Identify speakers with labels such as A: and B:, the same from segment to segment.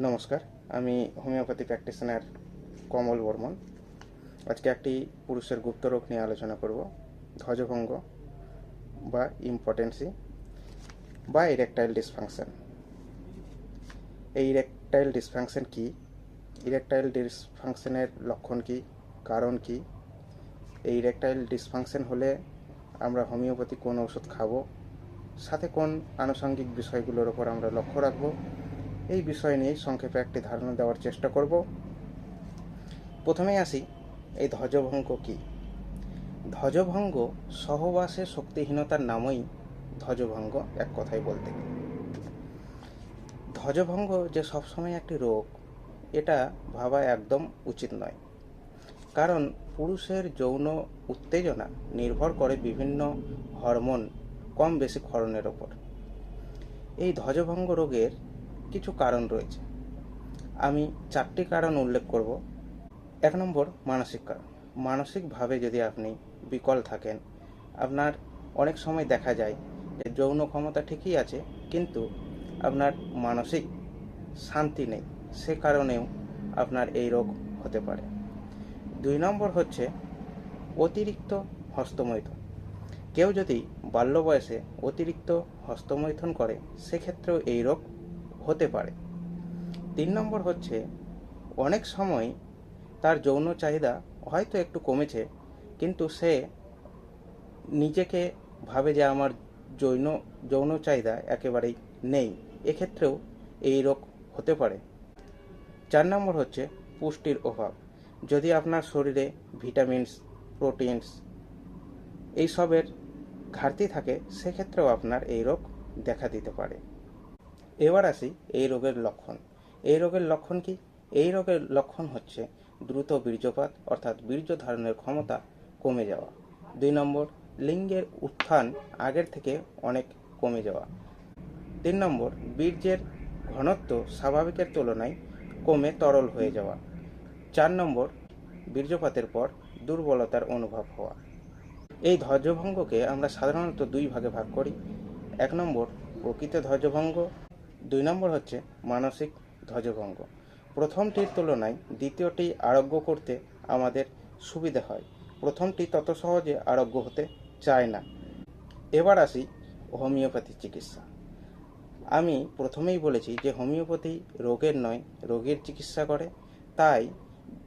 A: নমস্কার, আমি homeopathy practitioner কমল বর্মন। আজকে একটি পুরুষের গুপ্ত রোগ নিয়ে আলোচনা করব, ধ্বজভঙ্গ বা ইম্পর্টেন্সি বা ইরেকটাইল ডিসফাংশন। এই ইরেকটাইল ডিসফাংশন কি? ইরেকটাইল ডিসফাংশনের লক্ষণ কি? কারণ কি? এই ইরেকটাইল ডিসফাংশন হলে আমরা হোমিওপ্যাথি কোন ওষুধ খাব? সাথে কোন আনুষঙ্গিক বিষয়গুলোর ওপর আমরা লক্ষ্য রাখব? এই বিষয় নিয়ে সংক্ষেপে একটি ধারণা দেওয়ার চেষ্টা করব। প্রথমেই আসি, এই ধ্বজভঙ্গ কি? ধ্বজভঙ্গ সহবাসে শক্তিহীনতার নামই ধ্বজভঙ্গ এক কথায় বলতে। গেলে ধ্বজভঙ্গ যে সবসময় একটি রোগ, এটা ভাবা একদম উচিত নয়। কারণ পুরুষের যৌন উত্তেজনা নির্ভর করে বিভিন্ন হরমোন কম বেশি ক্ষরণের ওপর। এই ধ্বজভঙ্গ রোগের কিছু কারণ রয়েছে। আমি চারটি কারণ উল্লেখ করব। এক নম্বর, মানসিক কারণ। মানসিকভাবে যদি আপনি বিকল থাকেন, আপনার অনেক সময় দেখা যায় যে যৌন ক্ষমতা ঠিকই আছে, কিন্তু আপনার মানসিক শান্তি নেই। সে কারণেও আপনার এই রোগ হতে পারে। দুই নম্বর হচ্ছে অতিরিক্ত হস্তমৈথুন। কেউ যদি বাল্য বয়সে অতিরিক্ত হস্তমৈথুন করে, সেক্ষেত্রেও এই রোগ হতে পারে। তিন নম্বর হচ্ছে, অনেক সময় তার যৌন চাহিদা হয়তো একটু কমেছে, কিন্তু সে নিজেকে ভাবে যে আমার যৌন যৌন চাহিদা একেবারেই নেই। এক্ষেত্রেও এই রোগ হতে পারে। চার নম্বর হচ্ছে, পুষ্টির অভাব। যদি আপনার শরীরে ভিটামিনস, প্রোটিনস এইসবের ঘাটতি থাকে, সেক্ষেত্রেও আপনার এই রোগ দেখা দিতে পারে। এবার আসি এই রোগের লক্ষণ। এই রোগের লক্ষণ কি? এই রোগের লক্ষণ হচ্ছে দ্রুত বীর্যপাত, অর্থাৎ বীর্য ধারণের ক্ষমতা কমে যাওয়া। দুই নম্বর, লিঙ্গের উত্থান আগের থেকে অনেক কমে যাওয়া। তিন নম্বর, বীর্যের ঘনত্ব স্বাভাবিকের তুলনায় কমে তরল হয়ে যাওয়া। চার নম্বর, বীর্যপাতের পর দুর্বলতার অনুভব হওয়া। এই ধ্বজভঙ্গকে আমরা সাধারণত দুই ভাগে ভাগ করি। এক নম্বর, প্রকৃত ধ্বজভঙ্গ দুই নম্বর হচ্ছে মানসিক ধ্বজভঙ্গ। প্রথমটির তুলনায় দ্বিতীয়টি আরোগ্য করতে আমাদের সুবিধা হয়। প্রথমটি তত সহজে আরোগ্য হতে চায় না। এবার আসি হোমিওপ্যাথি চিকিৎসা। আমি প্রথমেই বলেছি যে হোমিওপ্যাথি রোগের নয়, রোগের চিকিৎসা করে। তাই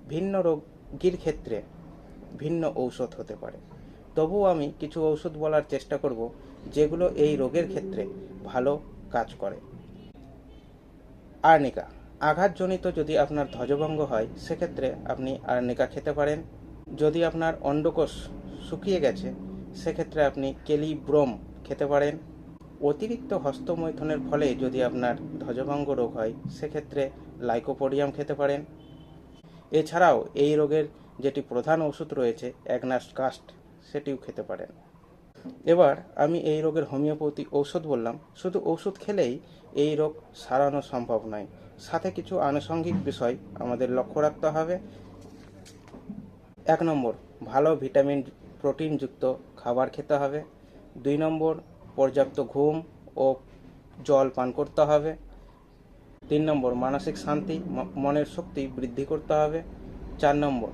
A: ভিন্ন রোগীর ক্ষেত্রে ভিন্ন ঔষধ হতে পারে। তবুও আমি কিছু ঔষধ বলার চেষ্টা করব, যেগুলো এই রোগের ক্ষেত্রে ভালো কাজ করে। আর্নিকা। আঘাতজনিত যদি আপনার ধ্বজভঙ্গ হয়, সেক্ষেত্রে আপনি আর্নিকা খেতে পারেন। যদি আপনার অন্ডকোষ শুকিয়ে গেছে, সেক্ষেত্রে আপনি কেলিব্রোম খেতে পারেন। অতিরিক্ত হস্তমৈথনের ফলে যদি আপনার ধ্বজভঙ্গ রোগ হয়, সেক্ষেত্রে লাইকোপোডিয়াম খেতে পারেন। এছাড়াও এই রোগের যেটি প্রধান ওষুধ রয়েছে অ্যাগনাস কাস্ট, সেটিও খেতে পারেন। এবার আমি এই রোগের হোমিওপ্যাথি ঔষধ বললাম। শুধু ওষুধ খেলেই এই রোগ সারানো সম্ভব নয়। সাথে কিছু আনুষঙ্গিক বিষয় আমাদের লক্ষ্য রাখতে হবে। এক নম্বর, ভালো ভিটামিন, প্রোটিনযুক্ত খাবার খেতে হবে। দুই নম্বর, পর্যাপ্ত ঘুম ও জল পান করতে হবে। তিন নম্বর, মানসিক শান্তি মনের শক্তি বৃদ্ধি করতে হবে। চার নম্বর,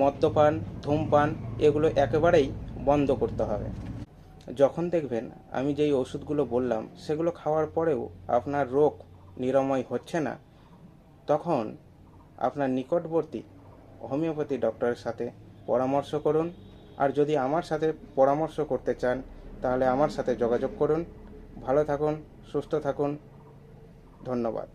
A: মদ্যপান, ধূমপান, এগুলো একেবারেই বন্ধ করতে হবে। যখন দেখবেন আমি যেই ওষুধগুলো বললাম, সেগুলো খাওয়ার পরেও আপনার রোগ নিরাময় হচ্ছে না, তখন আপনার নিকটবর্তী হোমিওপ্যাথি ডক্টরের সাথে পরামর্শ করুন। আর যদি আমার সাথে পরামর্শ করতে চান, তাহলে আমার সাথে যোগাযোগ করুন। ভালো থাকুন, সুস্থ থাকুন। ধন্যবাদ।